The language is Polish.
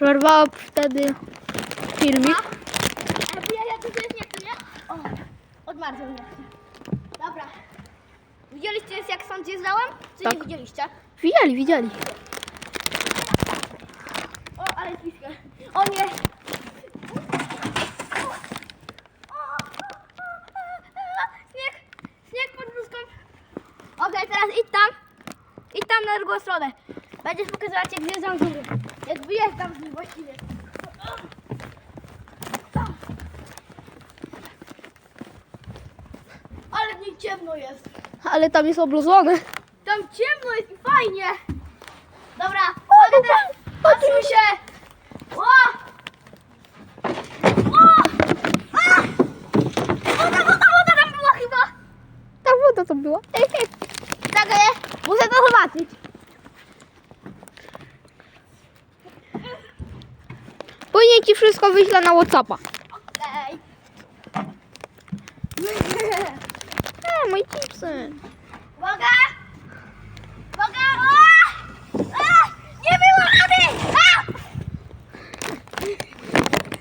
Przerwała wtedy filmik. Ale ja, ja jest nie chcę, nie? O, odmarzł mnie. Dobra. Widzieliście jak stąd zjeżdżałem? Czy Tak. nie widzieliście? Widzieli, widzieli. O, ale ślisko. O nie. Śnieg, śnieg pod bluzką. Okej, teraz idź tam. Idź tam na drugą stronę. Będziesz pokazywać jak zjeżdżam z góry. Jak wyjeżdżam z nim właściwie. Ale nie ciemno jest. Ale tam jest obludzone. Tam ciemno jest i fajnie. Dobra, mogę teraz. Patrzymy się. O! O! A! Woda, woda, woda tam była chyba. Ta woda to była. Czekaj, muszę to zobaczyć. Później ci wszystko wyślę na Whatsappa. Okej. E, moje chipsy. Uwaga!